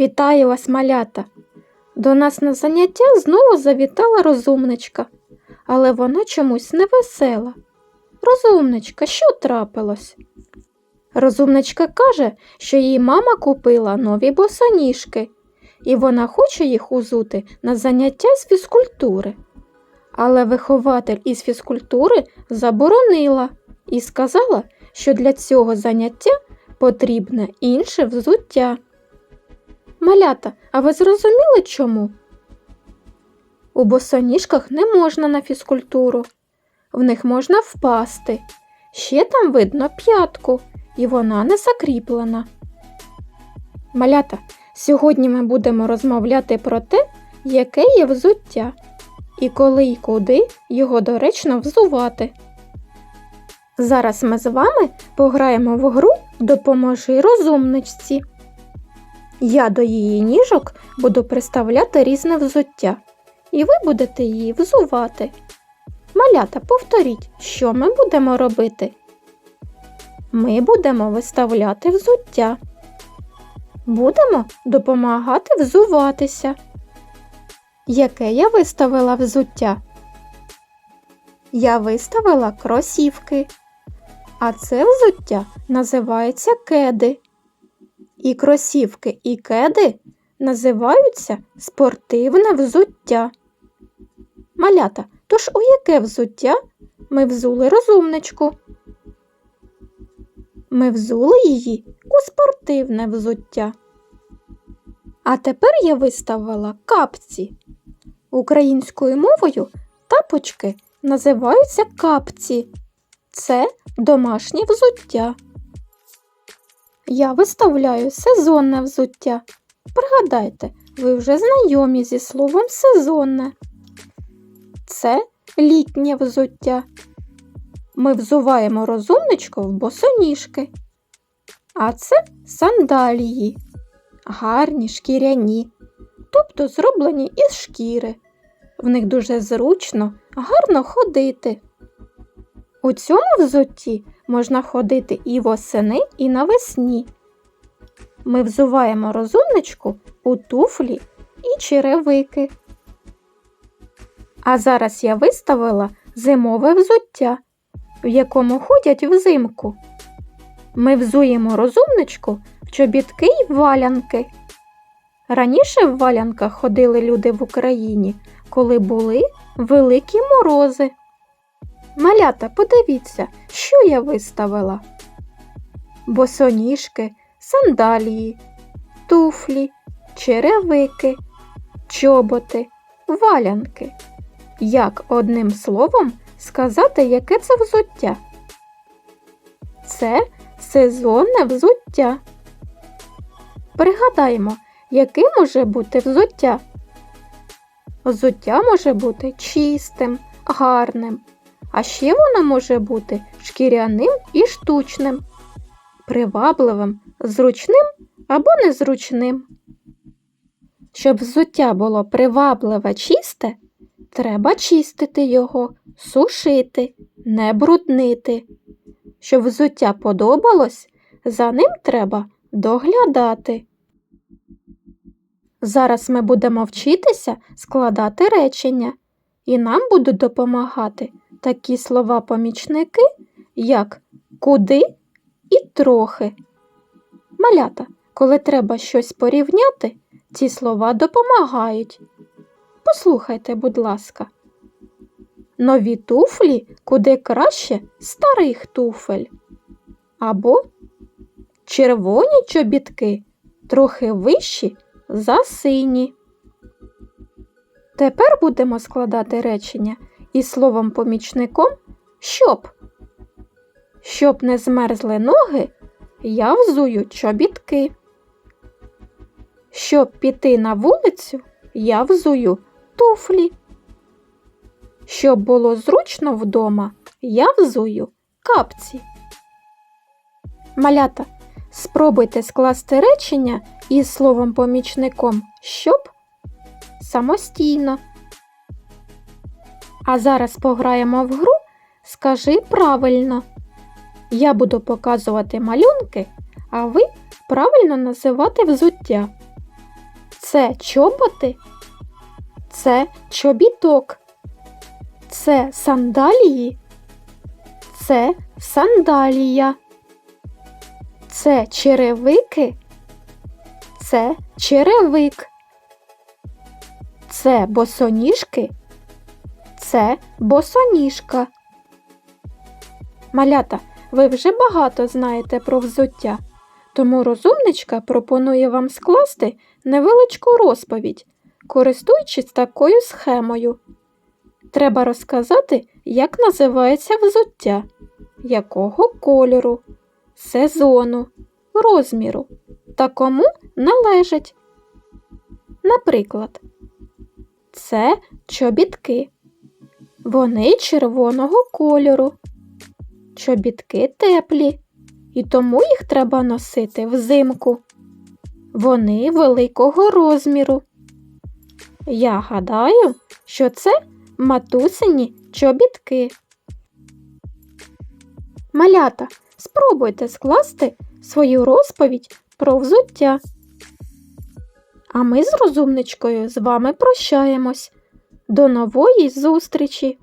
Вітаю вас, малята! До нас на заняття знову завітала розумничка, але вона чомусь невесела. Розумничка, що трапилось? Розумничка каже, що їй мама купила нові босоніжки, і вона хоче їх узути на заняття з фізкультури. Але вихователь із фізкультури заборонила і сказала, що для цього заняття потрібне інше взуття. Малята, а ви зрозуміли чому? У босоніжках не можна на фізкультуру. В них можна впасти. Ще там видно п'ятку, і вона не закріплена. Малята, сьогодні ми будемо розмовляти про те, яке є взуття, і коли і куди його доречно взувати. Зараз ми з вами пограємо в гру Допоможи розумничці. Я до її ніжок буду приставляти різне взуття, і ви будете її взувати. Малята, повторіть, що ми будемо робити. Ми будемо виставляти взуття. Будемо допомагати взуватися. Яке я виставила взуття? Я виставила кросівки. А це взуття називається кеди. І кросівки і кеди називаються спортивне взуття. Малята, тож у яке взуття ми взули розумничку? Ми взули її у спортивне взуття. А тепер я виставила капці. Українською мовою тапочки називаються капці. Це домашнє взуття. Я виставляю сезонне взуття. Пригадайте, ви вже знайомі зі словом сезонне. Це літнє взуття. Ми взуваємо розумничку в босоніжки. А це сандалії, гарні шкіряні, тобто зроблені із шкіри. В них дуже зручно, гарно ходити. У цьому взутті можна ходити і восени, і навесні. Ми взуваємо розумничку у туфлі і черевики. А зараз я виставила зимове взуття, в якому ходять взимку. Ми взуємо розумничку в чобітки й валянки. Раніше в валянках ходили люди в Україні, коли були великі морози. Малята, подивіться, що я виставила. Босоніжки, сандалії, туфлі, черевики, чоботи, валянки. Як одним словом сказати, яке це взуття? Це сезонне взуття. Пригадаємо, яким може бути взуття. Взуття може бути чистим, гарним, а ще воно може бути шкіряним і штучним, привабливим, зручним або незручним. Щоб взуття було привабливе чисте, треба чистити його, сушити, не бруднити. Щоб взуття подобалось, за ним треба доглядати. Зараз ми будемо вчитися складати речення, і нам будуть допомагати такі слова-помічники, як куди і трохи. Малята, коли треба щось порівняти, ці слова допомагають. Послухайте, будь ласка. Нові туфлі куди краще старих туфель. Або червоні чобітки трохи вищі за сині. Тепер будемо складати речення із словом помічником щоб. Щоб не змерзли ноги, я взую чобітки. Щоб піти на вулицю, я взую туфлі. Щоб було зручно вдома, я взую капці. Малята, спробуйте скласти речення із словом помічником щоб самостійно. А зараз пограємо в гру Скажи правильно. Я буду показувати малюнки, а ви правильно називати взуття. Це чоботи? Це чобіток. Це сандалії? Це сандалія. Це черевики? Це черевик. Це босоніжки? Це босоніжка. Малята, ви вже багато знаєте про взуття, тому розумничка пропонує вам скласти невеличку розповідь, користуючись такою схемою. Треба розказати, як називається взуття, якого кольору, сезону, розміру та кому належать. Наприклад, це чобітки. Вони червоного кольору. Чобітки теплі, і тому їх треба носити взимку. Вони великого розміру. Я гадаю, що це матусині чобітки. Малята, спробуйте скласти свою розповідь про взуття. А ми з розумничкою з вами прощаємось. До нової зустрічі!